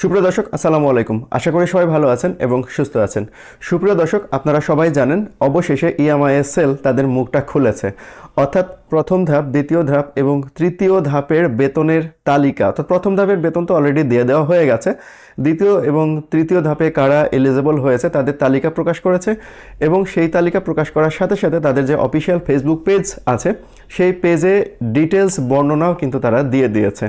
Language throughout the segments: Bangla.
সুপ্রিয় দর্শক, আসসালামু আলাইকুম। আশা করি সবাই ভালো আছেন এবং সুস্থ আছেন। সুপ্রিয় দর্শক, আপনারা সবাই জানেন, অবশেষে ইএমআইএস সেল তাদের মুখটা খুলেছে। অর্থাৎ প্রথম ধাপ, দ্বিতীয় ধাপ এবং তৃতীয় ধাপের বেতনের তালিকা। অর্থাৎ প্রথম ধাপের বেতন তো অলরেডি দিয়ে দেওয়া হয়ে গেছে। দ্বিতীয় এবং তৃতীয় ধাপে কারা এলিজেবল হয়েছে তাদের তালিকা প্রকাশ করেছে এবং সেই তালিকা প্রকাশ করার সাথে সাথে তাদের যে অফিসিয়াল ফেসবুক পেজ আছে, সেই পেজে ডিটেলস বর্ণনাও কিন্তু তারা দিয়ে দিয়েছে।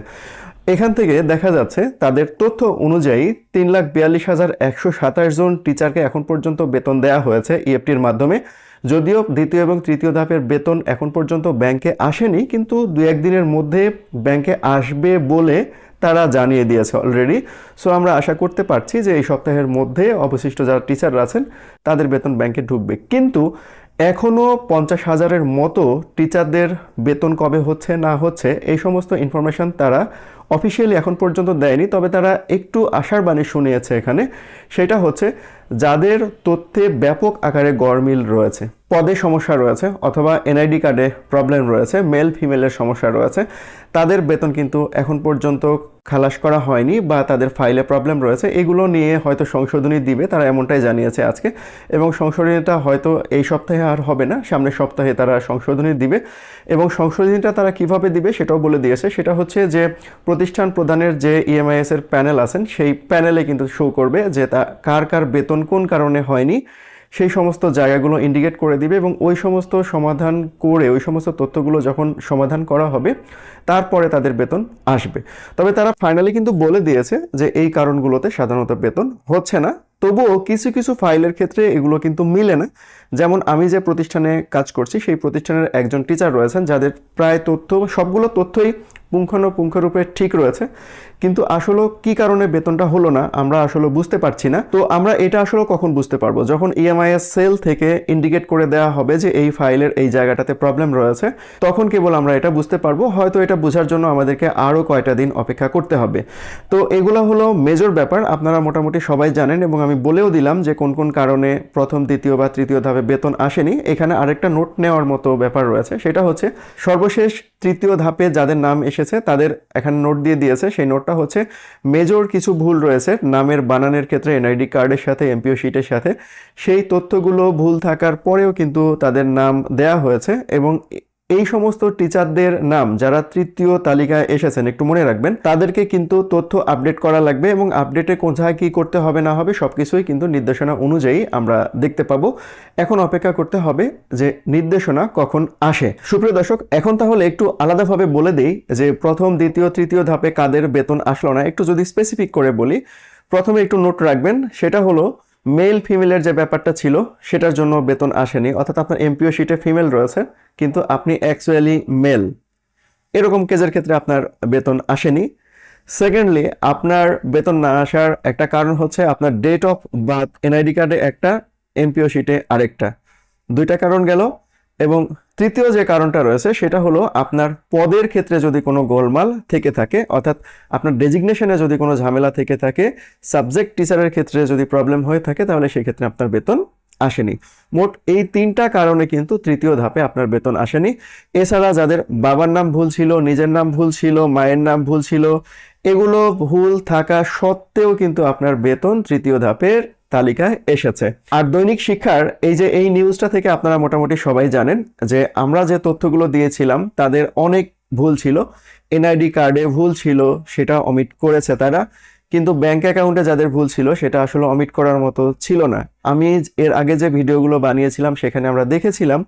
এখান থেকে দেখা যাচ্ছে তাদের তথ্য অনুযায়ী তিন লাখ বিয়াল্লিশ হাজার একশো সাতাশ জন টিচারকে এখন পর্যন্ত বেতন দেওয়া হয়েছে ইএফটির মাধ্যমে। যদিও দ্বিতীয় এবং তৃতীয় ধাপের বেতন এখন পর্যন্ত ব্যাংকে আসেনি, কিন্তু দু একদিনের মধ্যে ব্যাংকে আসবে বলে তারা জানিয়ে দিয়েছে অলরেডি সো আমরা আশা করতে পারছি যে এই সপ্তাহের মধ্যে অবশিষ্ট যারা টিচাররা আছেন, তাদের বেতন ব্যাংকে ঢুকবে। কিন্তু এখনও পঞ্চাশ হাজারের মতো টিচারদের বেতন কবে হচ্ছে, না হচ্ছে, এই সমস্ত ইনফরমেশন তারা অফিসিয়ালি এখন পর্যন্ত দেয়নি, তবে তারা একটু আশার বাণী শুনিয়েছে এখানে। সেটা হচ্ছে, যাদের তথ্যে ব্যাপক আকারে গড়মিল রয়েছে, পদে সমস্যা রয়েছে, অথবা এনআইডি কার্ডে প্রবলেম রয়েছে মেল ফিমেলের সমস্যা রয়েছে, তাদের বেতন কিন্তু এখন পর্যন্ত খালাস করা হয়নি বা তাদের ফাইলে প্রবলেম রয়েছে, এগুলো নিয়ে হয়তো সংশোধনী দিবে, তারা এমনটাই জানিয়েছে আজকে। এবং সংশোধনীটা হয়তো এই সপ্তাহে আর হবে না, সামনের সপ্তাহে তারা সংশোধনী দিবে। এবং সংশোধনীটা তারা কীভাবে দিবে সেটাও বলে দিয়েছে। সেটা হচ্ছে যে, প্রতিষ্ঠান প্রদানের যে ইএমআইএস এর প্যানেল আছেন, সেই প্যানেলে কিন্তু শো করবে যে তা, কার কার বেতন কোন কারণে হয়নি সেই সমস্ত জায়গাগুলো ইন্ডিকেট করে দিবে এবং ওই সমস্ত সমাধান করে, ওই সমস্ত তথ্যগুলো যখন সমাধান করা হবে, তারপরে তাদের বেতন আসবে। তবে তারা ফাইনালি কিন্তু বলে দিয়েছে যে এই কারণগুলোতে সাধারণত বেতন হচ্ছে না। তবুও কিছু কিছু ফাইলের ক্ষেত্রে এগুলো কিন্তু মিলে না। যেমন আমি যে প্রতিষ্ঠানে কাজ করছি, সেই প্রতিষ্ঠানের একজন টিচার রয়েছেন, যাদের প্রায় তথ্য, সবগুলো তথ্যই পুঙ্খানুপুঙ্খরূপে ঠিক রয়েছে। কিন্তু আসলে কি কারণে বেতনটা হলো না, আমরা আসলে বুঝতে পারছি না। তো আমরা এটা আসলে কখন বুঝতে পারব? যখন ইএমআইএস সেল থেকে ইন্ডিকেট করে দেওয়া হবে যে এই ফাইলের এই জায়গাটাতে প্রবলেম রয়েছে, তখন কেবল আমরা এটা বুঝতে পারব। হয়তো এটা বোঝার জন্য আমাদেরকে আরও কয়টা দিন অপেক্ষা করতে হবে। তো এগুলো হলো মেজর ব্যাপার, আপনারা মোটামুটি সবাই জানেন এবং আমি বলেও দিলাম যে কোন কোন কারণে প্রথম, দ্বিতীয় বা তৃতীয় ধাপে বেতন আসেনি, এখানে আরেকটা নোট নেওয়ার মতো ব্যাপার রয়েছে। সেটা হচ্ছে সর্বশেষ তৃতীয় ধাপে যাদের নাম এসেছে তাদের এখানে নোট দিয়ে দিয়েছে। সেই নোটটা হচ্ছে মেজর কিছু ভুল রয়েছে, নামের বানানের ক্ষেত্রে এনআইডি কার্ডের সাথে, এমপিও শিটের সাথে। সেই তথ্যগুলো ভুল থাকার পরেও কিন্তু তাদের নাম দেয়া হয়েছে এবং এই সমস্ত টিচারদের নাম যারা তৃতীয় তালিকায় এসেছেন, একটু মনে রাখবেন, তাদেরকে কিন্তু তথ্য আপডেট করা লাগবে এবং আপডেটে কোথায় কি করতে হবে, না হবে সব কিছুই কিন্তু নির্দেশনা অনুযায়ী আমরা দেখতে পাবো। এখন অপেক্ষা করতে হবে যে নির্দেশনা কখন আসে। সুপ্রিয় দর্শক, এখন তাহলে একটু আলাদাভাবে বলে দিই যে প্রথম, দ্বিতীয়, তৃতীয় ধাপে কাদের বেতন আসলো না, একটু যদি স্পেসিফিক করে বলি, প্রথমে একটু নোট রাখবেন, সেটা হলো মেল ফিমেলের যে ব্যাপারটা ছিল, সেটার জন্য বেতন আসেনি। অর্থাৎ আপনার এমপিও শিটে ফিমেল রয়েছে, কিন্তু আপনি অ্যাকচুয়ালি মেল এরকম কেজের ক্ষেত্রে আপনার বেতন আসেনি। সেকেন্ডলি আপনার বেতন না আসার একটা কারণ হচ্ছে আপনার ডেট অফ বার্থ এনআইডি কার্ডে একটা, এমপিও শিটে আরেকটা। দুইটা কারণ গেল এবং তৃতীয় যে কারণটা রয়েছে, সেটা হলো আপনার পদের ক্ষেত্রে যদি কোনো গোলমাল থেকে থাকে, অর্থাৎ আপনার ডেজিগনেশনে যদি কোনো ঝামেলা থেকে থাকে, সাবজেক্ট টিচারের ক্ষেত্রে যদি প্রবলেম হয়ে থাকে, তাহলে সেই ক্ষেত্রে আপনার বেতন আসেনি। মোট এই তিনটা কারণে কিন্তু তৃতীয় ধাপে আপনার বেতন আসেনি। এছাড়া যাদের বাবার নাম ভুল ছিল, নিজের নাম ভুল ছিল, মায়ের নাম ভুল ছিল, এগুলো ভুল থাকা সত্ত্বেও কিন্তু আপনার বেতন তৃতীয় ধাপের তালিকায় এসেছে। আর দৈনিক শিক্ষার এই যে এই নিউজটা থেকে আপনারা মোটামুটি সবাই জানেন যে আমরা যে তথ্যগুলো দিয়েছিলাম, তাদের অনেক ভুল ছিল। এনআইডি কার্ডে ভুল ছিল, সেটা অমিট করেছে তারা। কিন্তু ব্যাংক অ্যাকাউন্টে যাদের ভুল ছিল, সেটা আসলে অমিট করার মতো ছিল না। আমি এর আগে যে ভিডিওগুলো বানিয়েছিলাম, সেখানে আমরা দেখেছিলাম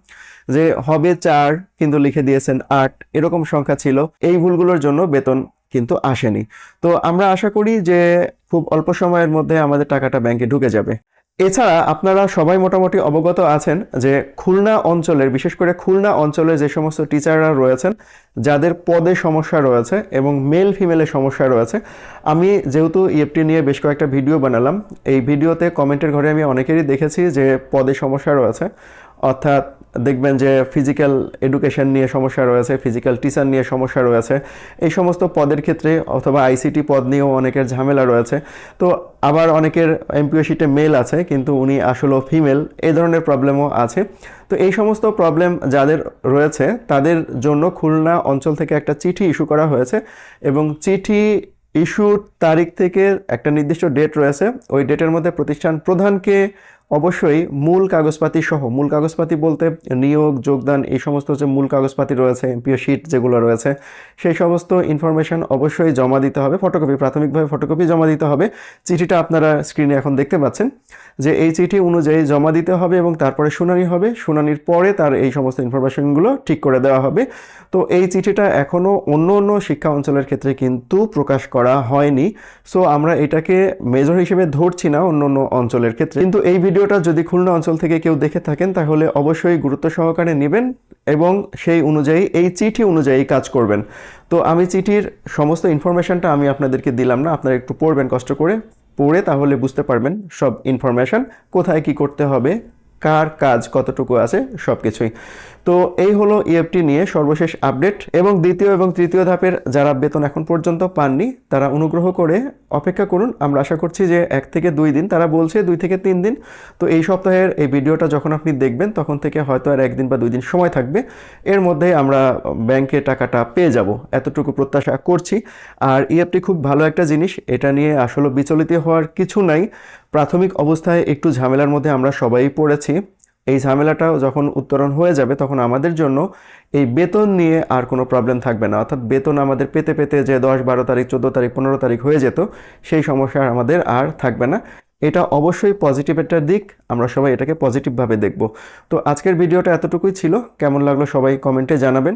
যে হবে চার, কিন্তু লিখে দিয়েছেন আট, এরকম সংখ্যা ছিল। এই ভুলগুলোর জন্য বেতন কিন্তু আসেনি। তো আমরা আশা করি যে খুব অল্প সময়ের মধ্যে আমাদের টাকাটা ব্যাংকে ঢুকে যাবে। এছাড়া আপনারা সবাই মোটামুটি অবগত আছেন যে খুলনা অঞ্চলের, বিশেষ করে খুলনা অঞ্চলে যে সমস্ত টিচাররা রয়েছেন, যাদের পদে সমস্যা রয়েছে এবং মেল ফিমেলের সমস্যা রয়েছে, আমি যেহেতু ইএফটি নিয়ে বেশ কয়েকটা ভিডিও বানালাম, এই ভিডিওতে কমেন্টের ঘরে আমি অনেকেরই দেখেছি যে পদে সমস্যা রয়েছে। অর্থাৎ দেখবেন যে ফিজিক্যাল এডুকেশন নিয়ে সমস্যা রয়েছে ফিজিক্যাল টিচার নিয়ে সমস্যা রয়েছে। এই সমস্ত পদের ক্ষেত্রে অথবা আইসিটি পদ নিয়েও অনেকের ঝামেলা রয়েছে। তো আবার অনেকের এমপিও শিটে মেল আছে, কিন্তু উনি আসলে ফিমেল এই ধরনের প্রবলেমও আছে। তো এই সমস্ত প্রবলেম যাদের রয়েছে, তাদের জন্য খুলনা অঞ্চল থেকে একটা চিঠি ইস্যু করা হয়েছে এবং চিঠি ইস্যুর তারিখ থেকে একটা নির্দিষ্ট ডেট রয়েছে। ওই ডেটের মধ্যে প্রতিষ্ঠান প্রধানকে অবশ্যই মূল কাগজপাতি সহ, মূল কাগজপাতি বলতে নিয়োগ, যোগদান, এই সমস্ত যে মূল কাগজপাতি রয়েছে এমপিও শিট যেগুলো রয়েছে, সেই সমস্ত ইনফরমেশন অবশ্যই জমা দিতে হবে ফটোকপি প্রাথমিকভাবে ফটোকপি জমা দিতে হবে। চিঠিটা আপনারা স্ক্রিনে এখন দেখতে পাচ্ছেন যে এই চিঠি অনুযায়ী জমা দিতে হবে এবং তারপরে শুনানি হবে। শুনানির পরে তার এই সমস্ত ইনফরমেশনগুলো ঠিক করে দেওয়া হবে। তো এই চিঠিটা এখনও অন্য অন্য শিক্ষা অঞ্চলের ক্ষেত্রে কিন্তু প্রকাশ করা হয়নি। সো আমরা এটাকে মেজর হিসেবে ধরছি না অন্য অন্য অঞ্চলের ক্ষেত্রে। কিন্তু এই ভিডিওটা যদি খুলনা অঞ্চল থেকে কেউ দেখে থাকেন, তাহলে অবশ্যই গুরুত্ব সহকারে নেবেন এবং সেই অনুযায়ী, এই চিঠি অনুযায়ী কাজ করবেন। তো আমি চিঠির সমস্ত ইনফরমেশানটা আমি আপনাদেরকে দিলাম না, আপনারা একটু পড়বেন কষ্ট করে। পড়ে তাহলে বুঝতে পারবেন সব ইনফরমেশান কোথায় কি করতে হবে, কার কাজ কতটুকু আছে সব কিছুই তো এই হলো ইএফটি নিয়ে সর্বশেষ আপডেট এবং দ্বিতীয় এবং তৃতীয় ধাপের যারা বেতন এখন পর্যন্ত পাননি, তারা অনুগ্রহ করে অপেক্ষা করুন। আমরা আশা করছি যে এক থেকে দুই দিন, তারা বলছে দুই থেকে তিন দিন। তো এই সপ্তাহের এই ভিডিওটা যখন আপনি দেখবেন, তখন থেকে হয়তো আর একদিন বা দুই দিন সময় থাকবে। এর মধ্যে আমরা ব্যাংকে টাকাটা পেয়ে যাব, এতটুকু প্রত্যাশা করছি। আর ইএফটি খুব ভালো একটা জিনিস, এটা নিয়ে আসলে বিচলিত হওয়ার কিছু নাই। প্রাথমিক অবস্থায় একটু ঝামেলার মধ্যে আমরা সবাই পড়েছি। এই ঝামেলাটাও যখন উত্তরণ হয়ে যাবে, তখন আমাদের জন্য এই বেতন নিয়ে আর কোনো প্রবলেম থাকবে না। অর্থাৎ বেতন আমাদের পেতে পেতে যে দশ, বারো তারিখ, চোদ্দ তারিখ, পনেরো তারিখ হয়ে যেত, সেই সমস্যা আমাদের আর থাকবে না। এটা অবশ্যই পজিটিভ একটা দিক, আমরা সবাই এটাকে পজিটিভভাবে দেখব। তো আজকের ভিডিওটা এতটুকুই ছিল। কেমন লাগল সবাই কমেন্টে জানাবেন।